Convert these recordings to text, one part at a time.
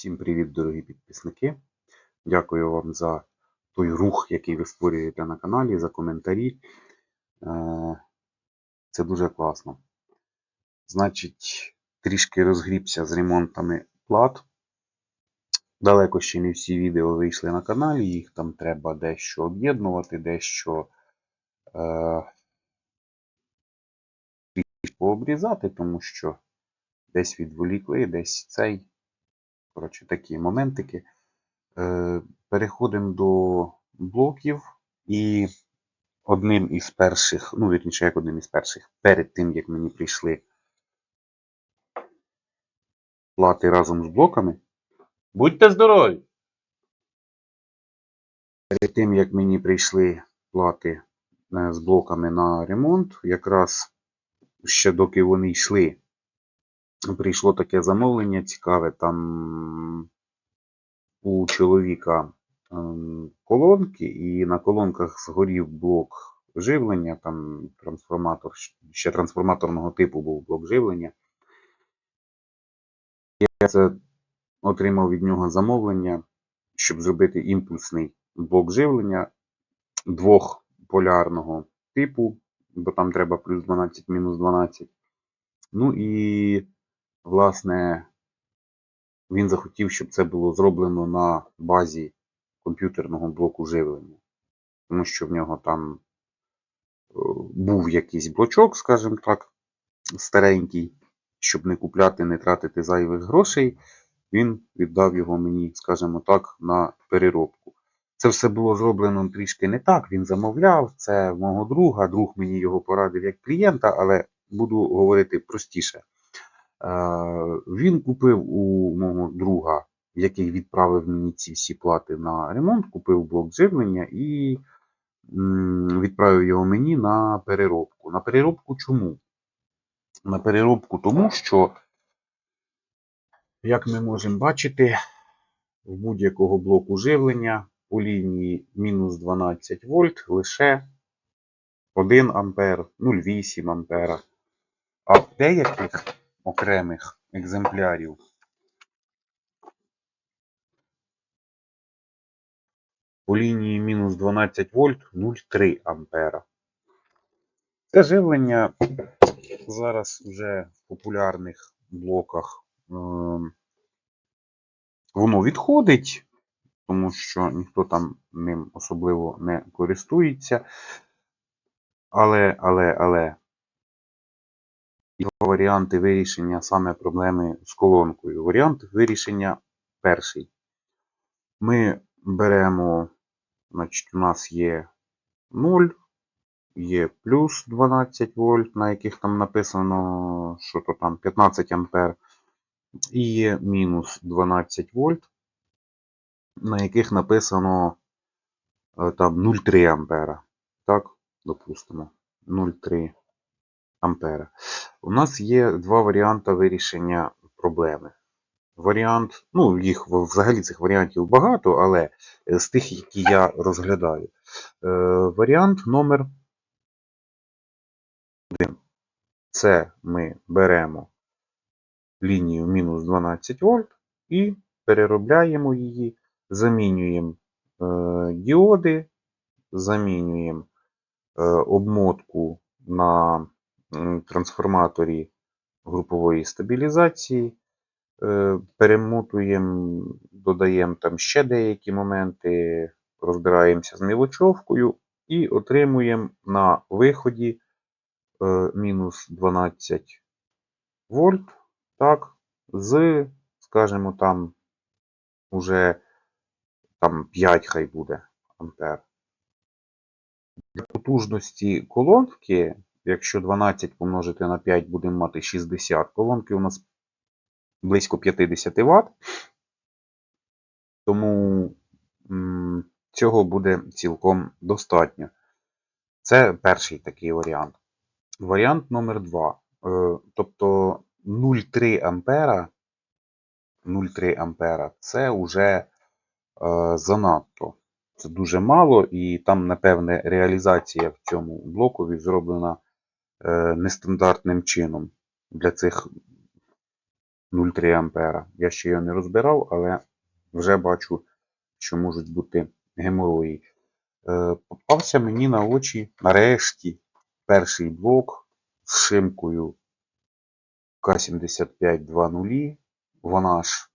Всім привіт, дорогі підписники. Дякую вам за той рух, який ви створюєте на каналі, за коментарі. Е, Це дуже класно. Значить, трішки розгрібся з ремонтами плат. Далеко ще не всі відео вийшли на каналі, їх там треба дещо об'єднувати, дещо е, пообрізати, тому що десь відволікли, десь цей. Коротше, такі моментики. Е, Переходимо до блоків. І одним із перших, ну, вірніше, як одним із перших, перед тим, як мені прийшли плати разом з блоками. Будьте здорові! Перед тим, як мені прийшли плати е, з блоками на ремонт, якраз ще доки вони йшли, прийшло таке замовлення цікаве. Там у чоловіка ем, колонки, і на колонках згорів блок живлення, там трансформатор, ще трансформаторного типу був блок живлення. Я це отримав від нього замовлення, щоб зробити імпульсний блок живлення двохполярного типу, бо там треба плюс 12, мінус 12. Ну і, власне, він захотів, щоб це було зроблено на базі комп'ютерного блоку живлення. Тому що в нього там е, був якийсь блочок, скажімо так, старенький, щоб не купляти, не тратити зайвих грошей. Він віддав його мені, скажімо так, на переробку. Це все було зроблено трішки не так. Він замовляв, це мого друга. Друг мені його порадив як клієнта, але буду говорити простіше. Е, Він купив у мого друга, який відправив мені ці всі плати на ремонт, купив блок живлення і відправив його мені на переробку. На переробку чому? На переробку тому, що, як ми можемо бачити, в будь-якого блоку живлення по лінії мінус 12 вольт лише 1 ампер, 0,8 ампера. А в деяких окремих екземплярів по лінії мінус 12 вольт 0,3 ампера. Це живлення зараз вже в популярних блоках ем, воно відходить, тому що ніхто там ним особливо не користується. Але, але, але його варіанти вирішення саме проблеми з колонкою. Варіант вирішення перший. Ми беремо, значить, у нас є 0, є плюс 12 вольт, на яких там написано, що то там 15 ампер, і є мінус 12 вольт, на яких написано е, там 0,3 ампера. Так, допустимо, 0,3 ампера. У нас є два варіанти вирішення проблеми. Варіант, ну, їх взагалі цих варіантів багато, але з тих, які я розглядаю. Е, Варіант номер 1. Це ми беремо лінію мінус 12 вольт і переробляємо її, замінюємо е, діоди, замінюємо е, обмотку на трансформаторі групової стабілізації, е, перемотуємо, додаємо там ще деякі моменти, розбираємося з мілочовкою і отримуємо на виході е, мінус 12 вольт, так, з, скажімо, там уже там 5 хай буде ампер. Для потужності колонки, якщо 12 помножити на 5, будемо мати 60. Колонки у нас близько 50 Вт. Тому цього буде цілком достатньо. Це перший такий варіант. Варіант номер 2. Е, тобто 0,3 ампера, 0,3 ампера це вже е, занадто. Це дуже мало, і там, напевне, реалізація в цьому блокові зроблена нестандартним чином для цих 0,3 ампера. Я ще його не розбирав, але вже бачу, що можуть бути геморої. Е, Попався мені на очі нарешті перший блок з шимкою К7520. Вона ж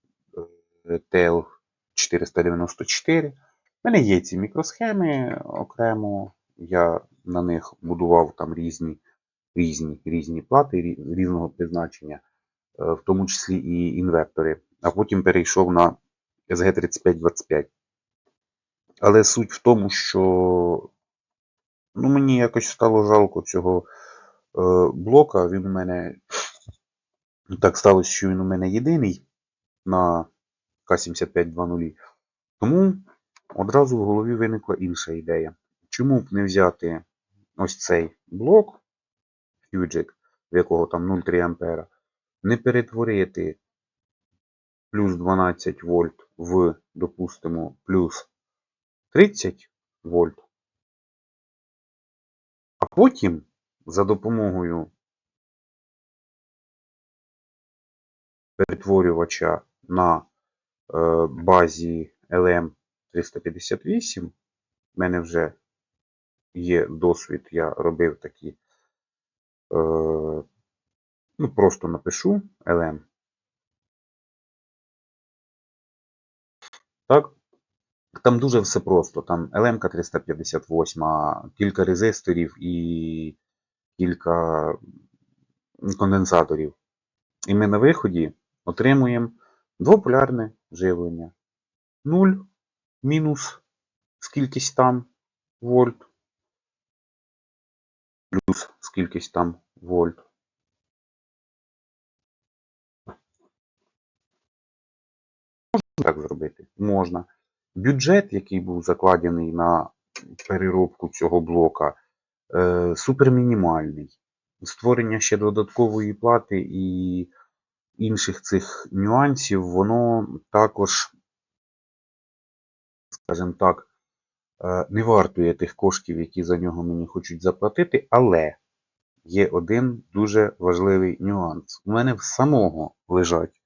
е, TL494. У мене є ці мікросхеми окремо. Я на них будував там різні, різні, різні плати різного призначення, е, в тому числі і інвертори. А потім перейшов на SG3525. Але суть в тому, що ну, мені якось стало жалко цього е, блока. Він у мене так сталося, що він у мене єдиний на К7520. Тому одразу в голові виникла інша ідея. Чому б не взяти ось цей блок Fugic, в якого там 0,3 ампера, не перетворити плюс 12 вольт в, допустимо, плюс 30 вольт, а потім за допомогою перетворювача на е, базі LM358, в мене вже є досвід, я робив такі, ну просто напишу LM. Так, там дуже все просто. Там LM 358, кілька резисторів і кілька конденсаторів. І ми на виході отримуємо двополярне живлення. 0 мінус скількись там вольт, плюс скількись там вольт. Можна так зробити? Можна. Бюджет, який був закладений на переробку цього блока, е, супермінімальний. Створення ще додаткової плати і інших цих нюансів, воно також, скажімо так, е, не вартує тих коштів, які за нього мені хочуть заплатити, але є один дуже важливий нюанс. У мене в самого лежать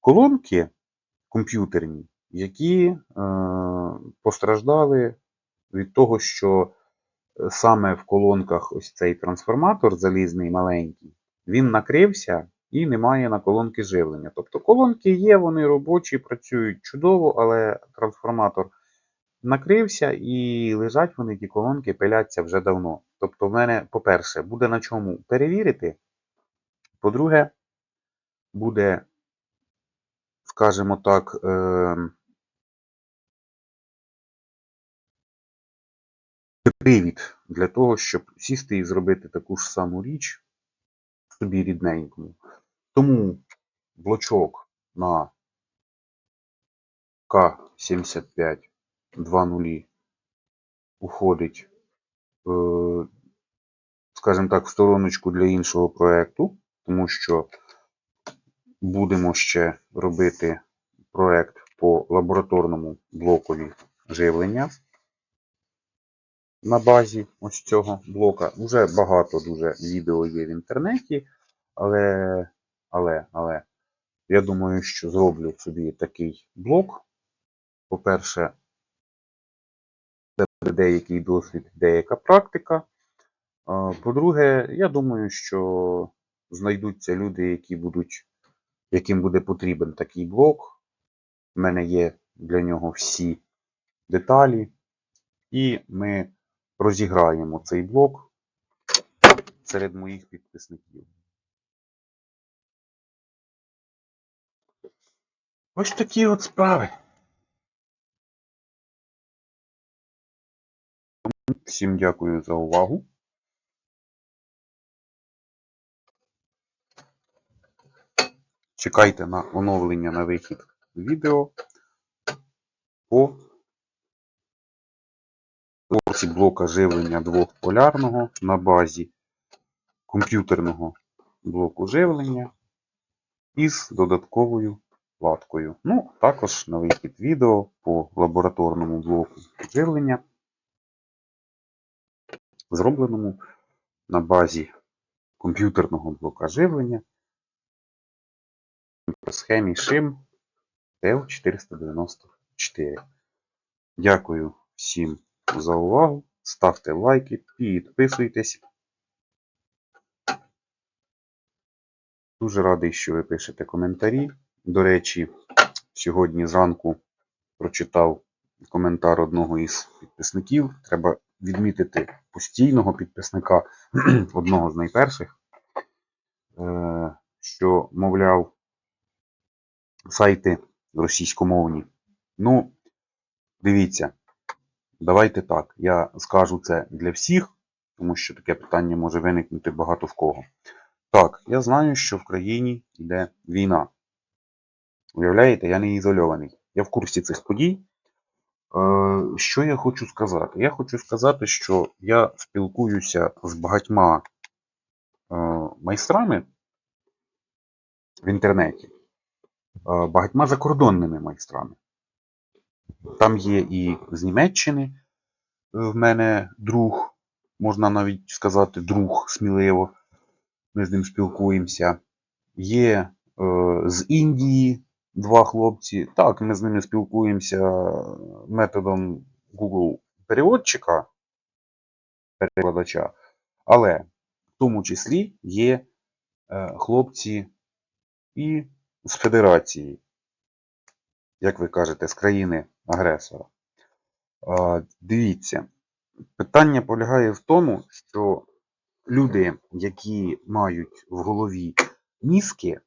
колонки комп'ютерні, які е, постраждали від того, що е, саме в колонках ось цей трансформатор залізний маленький, він накрився і немає на колонки живлення. Тобто колонки є, вони робочі, працюють чудово, але трансформатор накрився і лежать вони, ті колонки, пиляться вже давно. Тобто, в мене, по-перше, буде на чому перевірити. По-друге, буде, скажімо так, е, привід для того, щоб сісти і зробити таку ж саму річ собі рідненькому. Тому блочок на К7520 уходить, е, скажімо так, в стороночку для іншого проєкту, тому що будемо ще робити проєкт по лабораторному блокові живлення на базі ось цього блока. Уже багато дуже відео є в інтернеті, але, але, але я думаю, що зроблю собі такий блок. По-перше, деякий досвід, деяка практика. По-друге, я думаю, що знайдуться люди, які будуть, яким буде потрібен такий блок. У мене є для нього всі деталі. І ми розіграємо цей блок серед моїх підписників. Ось такі от справи. Всім дякую за увагу. Чекайте на оновлення на вихід відео по творці блока живлення двохполярного на базі комп'ютерного блоку живлення із додатковою платкою. Ну, також на вихід відео по лабораторному блоку живлення, зробленому на базі комп'ютерного блока живлення по схемі ШИМ ТЛ494. Дякую всім за увагу. Ставте лайки, підписуйтесь. Дуже радий, що ви пишете коментарі. До речі, сьогодні зранку прочитав коментар одного із підписників. Треба відмітити постійного підписника, одного з найперших, е, що, мовляв, сайти російськомовні. Ну, дивіться, давайте так. Я скажу це для всіх, тому що таке питання може виникнути багато в кого. Так, я знаю, що в країні йде війна. Уявляєте, я не ізольований. Я в курсі цих подій. Е, Що я хочу сказати? Я хочу сказати, що я спілкуюся з багатьма е, майстрами в інтернеті, е, багатьма закордонними майстрами. Там є і з Німеччини в мене друг, можна навіть сказати, друг сміливо. Ми з ним спілкуємося. Є з Індії два хлопці. Так, ми з ними спілкуємося методом Google переводчика, перекладача. Але в тому числі є е, хлопці і з Федерації, як ви кажете, з країни-агресора. Дивіться, питання полягає в тому, що люди, які мають в голові мізки,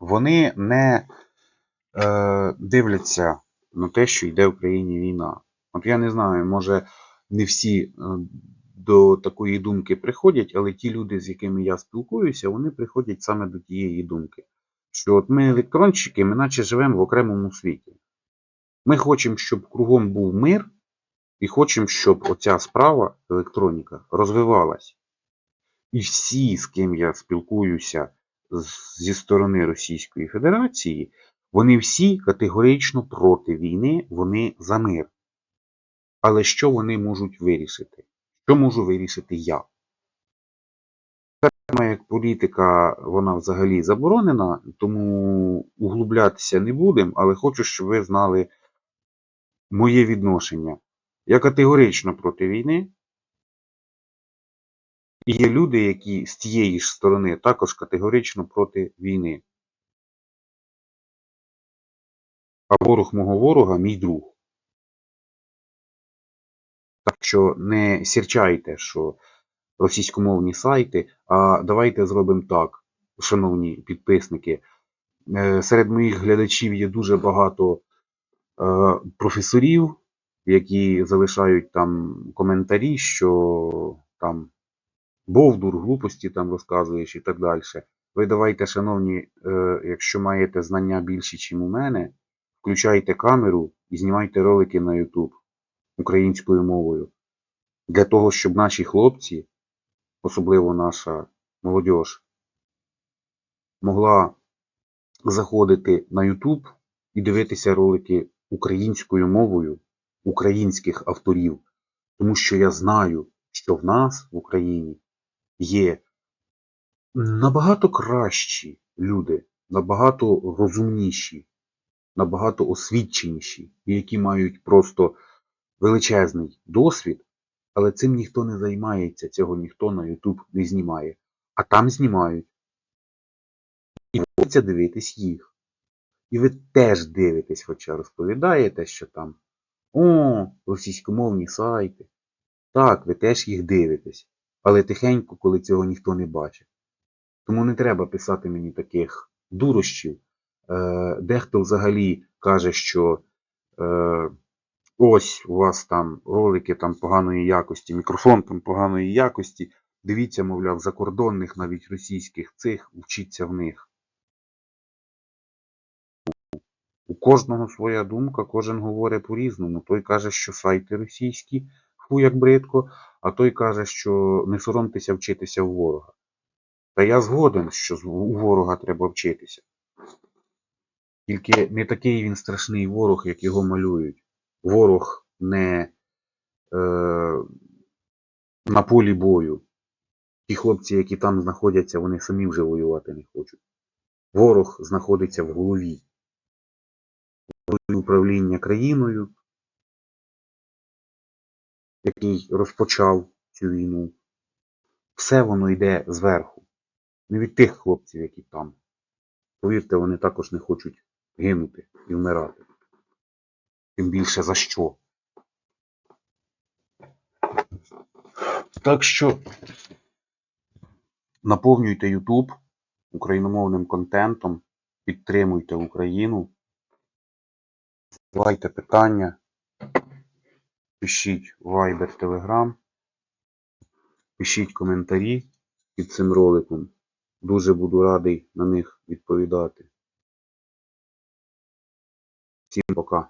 вони не е, дивляться на те, що йде в країні війна. От я не знаю, може не всі е, до такої думки приходять, але ті люди, з якими я спілкуюся, вони приходять саме до тієї думки. Що от ми електронщики, ми наче живемо в окремому світі. Ми хочемо, щоб кругом був мир, і хочемо, щоб оця справа, електроніка, розвивалась. І всі, з ким я спілкуюся зі сторони Російської Федерації, вони всі категорично проти війни, вони за мир. Але що вони можуть вирішити? Що можу вирішити я? Тема як політика, вона взагалі заборонена, тому углублятися не будемо, але хочу, щоб ви знали моє відношення. Я категорично проти війни. І є люди, які з тієї ж сторони також категорично проти війни. А ворог мого ворога мій друг. Так що не сірчайте, що російськомовні сайти, а давайте зробимо так, шановні підписники. Е, Серед моїх глядачів є дуже багато е, професорів, які залишають там коментарі, що там Бовдур, глупості там розказуєш і так далі. Ви давайте, шановні, е, якщо маєте знання більші, ніж у мене, включайте камеру і знімайте ролики на YouTube українською мовою. Для того, щоб наші хлопці, особливо наша молодь, могла заходити на YouTube і дивитися ролики українською мовою українських авторів. Тому що я знаю, що в нас в Україні є набагато кращі люди, набагато розумніші, набагато освіченіші, які мають просто величезний досвід, але цим ніхто не займається, цього ніхто на YouTube не знімає. А там знімають. І хочеться дивитись їх. І ви теж дивитесь, хоча розповідаєте, що там о, російськомовні сайти. Так, ви теж їх дивитесь, але тихенько, коли цього ніхто не бачить. Тому не треба писати мені таких дурощів. Е, дехто взагалі каже, що е, ось у вас там ролики там поганої якості, мікрофон там поганої якості. Дивіться, мовляв, закордонних, навіть російських цих, вчіться в них. У кожного своя думка, кожен говорить по-різному. Той каже, що сайти російські, фу як бридко, а той каже, що не соромтеся вчитися у ворога. Та я згоден, що у ворога треба вчитися. Тільки не такий він страшний ворог, як його малюють. Ворог не е, на полі бою. Ті хлопці, які там знаходяться, вони самі вже воювати не хочуть. ворог знаходиться в голові. Управління країною, який розпочав цю війну, все воно йде зверху. Не від тих хлопців, які там. Повірте, вони також не хочуть гинути і вмирати. Тим більше за що. Так що наповнюйте YouTube україномовним контентом, підтримуйте Україну, задавайте питання, пишіть Viber, Telegram, пишіть коментарі під цим роликом. Дуже буду радий на них відповідати. Всім пока.